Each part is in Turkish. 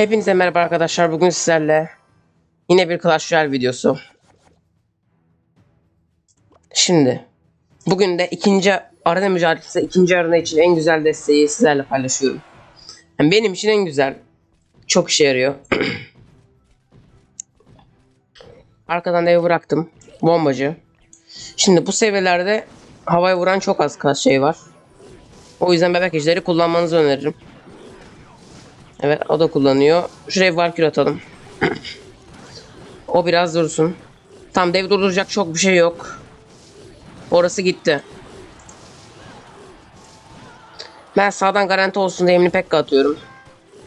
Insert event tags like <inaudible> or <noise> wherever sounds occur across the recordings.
Hepinize merhaba arkadaşlar. Bugün sizlerle yine bir Clash Royale videosu. Şimdi bugün de ikinci arena mücadelesi, ikinci arena için en güzel desteği sizlerle paylaşıyorum. Yani benim için en güzel. Çok işe yarıyor. <clears throat> Arkadan evi bıraktım. Bombacı. Şimdi bu seviyelerde havaya vuran çok az şey var. O yüzden bebek ejderi kullanmanızı öneririm. Evet o da kullanıyor. Şuraya Valkyrie atalım. <clears throat> o biraz dursun. Tam dev durduracak çok bir şey yok. Orası gitti. Ben sağdan garanti olsun diye Emni Pekka atıyorum.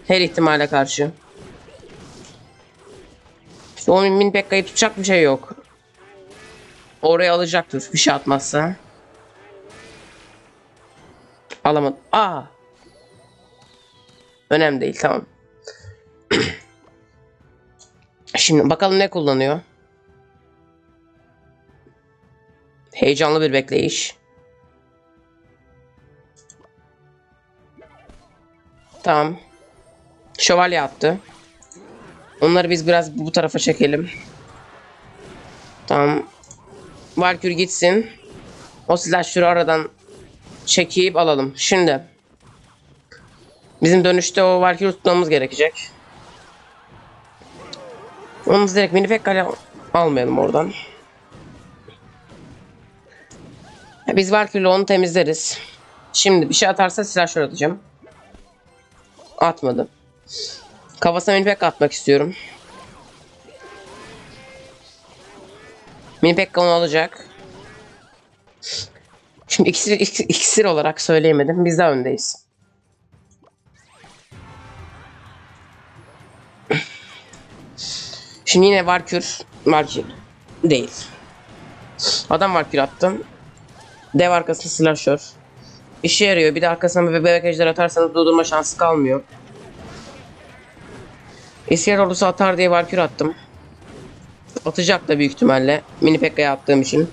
Her ihtimale karşı. İşte o Mini Pekka'yı tutacak bir şey yok. Oraya alacaktır bir şey atmazsa. Alamadım. Aa! Önemli değil tamam. Şimdi bakalım ne kullanıyor. Heyecanlı bir bekleyiş. Tamam. Şövalye attı. Onları biz biraz bu tarafa çekelim. Tamam. Valkyrie gitsin. O silahları aradan çekip alalım. Şimdi. Bizim dönüşte o Valkyrie tutmamız gerekecek. Onu direkt mini pekkale almayalım oradan. Biz Valkyrie'yle onu temizleriz. Şimdi bir şey atarsa silahşör atacağım. Atmadı. Kafasına mini pekka atmak istiyorum. Mini pekka onu alacak. Şimdi iksir, iksir, olarak söyleyemedim. Biz de öndeyiz. Şimdi yine Valkür. Valkür. Değil. Adam Valkür attım. Dev arkasında slasher. İşe yarıyor. Bir de arkasına bir bebek ejder atarsanız durdurma şansı kalmıyor. İskelet ordusu atar diye Valkür attım. Atacak da büyük ihtimalle. Mini Pekka'ya attığım için.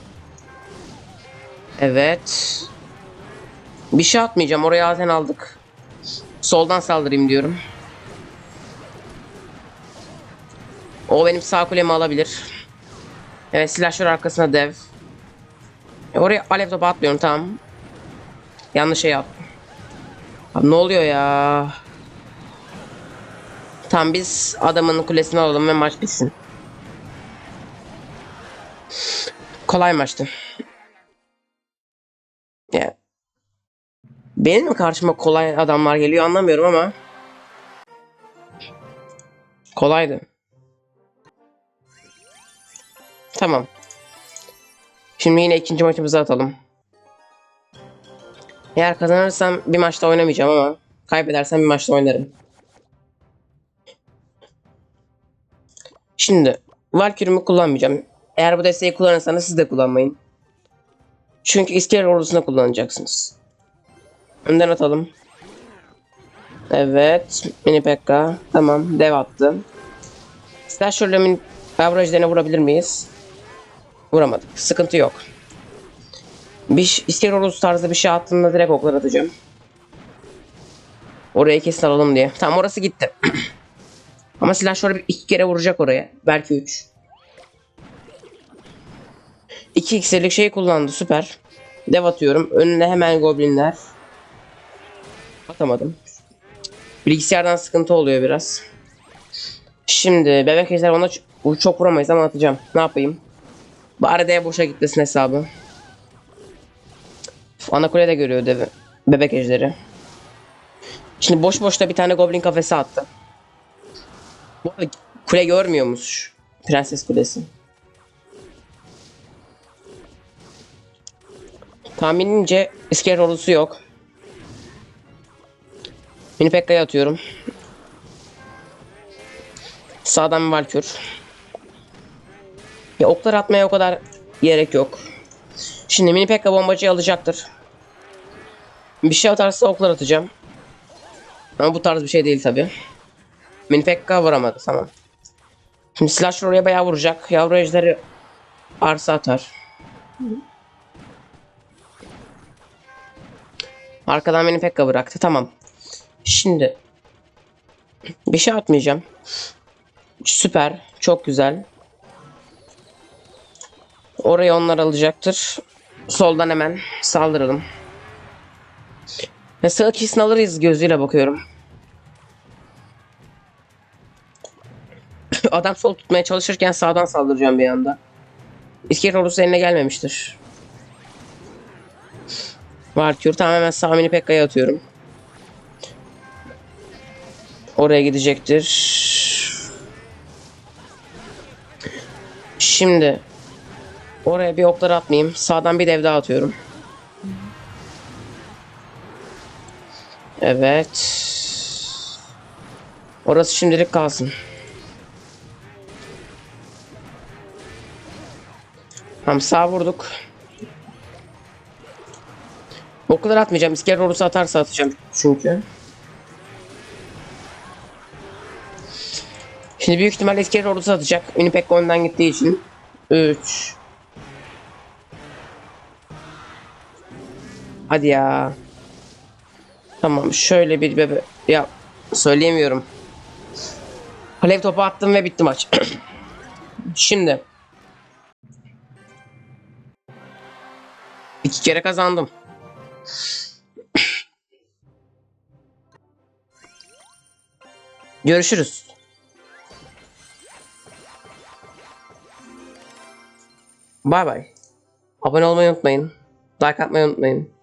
Evet. Bir şey atmayacağım. Oraya zaten aldık. Soldan saldırayım diyorum. O benim sağ kulemi alabilir. Evet slasher arkasına dev. E, oraya alev topu atmıyorum tamam. Yanlış şey yaptım. Abi ne oluyor ya? Tamam biz adamın kulesini alalım ve maç bitsin. Kolay maçtı. Yani. Benim mi karşıma kolay adamlar geliyor anlamıyorum ama. Kolaydı. Tamam. Şimdi yine ikinci maçımızı atalım. Eğer kazanırsam bir maçta oynamayacağım ama kaybedersem bir maçta oynarım. Şimdi Valkyrie'mi kullanmayacağım. Eğer bu desteği kullanırsanız siz de kullanmayın. Çünkü iskelet ordusunda kullanacaksınız. Önden atalım. Evet. Mini Pekka. Tamam. Dev attı. Slasher'la mini averajlarına vurabilir miyiz? Vuramadık. Sıkıntı yok. Bir ordusu tarzı bir şey attığımda direkt oklar atacağım. Oraya kesin alalım diye. Tamam orası gitti. <clears throat> Ama silah şöyle bir iki kere vuracak oraya. Belki üç. 2 x'lik şey kullandı süper. Dev atıyorum. Önüne hemen goblinler. Atamadım. Bilgisayardan sıkıntı oluyor biraz. Şimdi bebek ejder ona çok vuramayız ama atacağım. Ne yapayım? Bari boşa gitmesin hesabı. Ana kule de görüyor devi. Bebek ejderi. Şimdi boş boşta bir tane goblin kafesi attı. Bu kule görmüyormuş. Prenses kulesi. Tahminimce iskelet ordusu yok. Mini Pekka'ya atıyorum. Sağdan Valkür. Ya oklar atmaya o kadar gerek yok. Şimdi Mini Pekka bombacıyı alacaktır. Bir şey atarsa oklar atacağım. Ama bu tarz bir şey değil tabi. Mini Pekka vuramadı tamam. Şimdi Slasher oraya bayağı vuracak. Yavru ejderi arsa atar. Arkadan beni Pekka bıraktı. Tamam. Şimdi Bir şey atmayacağım. Süper. Çok güzel. Orayı onlar alacaktır. Soldan hemen saldıralım. Sağ kesin alırız gözüyle bakıyorum. <coughs> Adam sol tutmaya çalışırken sağdan saldıracağım bir anda. İskelet ordusu eline gelmemiştir. Valkür tamam hemen Sami'ni Pekka'ya atıyorum. Oraya gidecektir. Şimdi oraya bir okları atmayayım. Sağdan bir dev daha atıyorum. Evet. Orası şimdilik kalsın. Tamam sağ vurduk. O kadar atmayacağım. İskelet ordusu atarsa atacağım çünkü. Şimdi büyük ihtimalle iskelet ordusu atacak. Unipek önden gittiği için. 3 Hadi ya. Tamam şöyle bir bebe... Ya söyleyemiyorum. Alev topu attım ve bitti maç. <clears throat> Şimdi. İki kere kazandım. <clears throat> Görüşürüz. Bay bay. Abone olmayı unutmayın. Like atmayı unutmayın.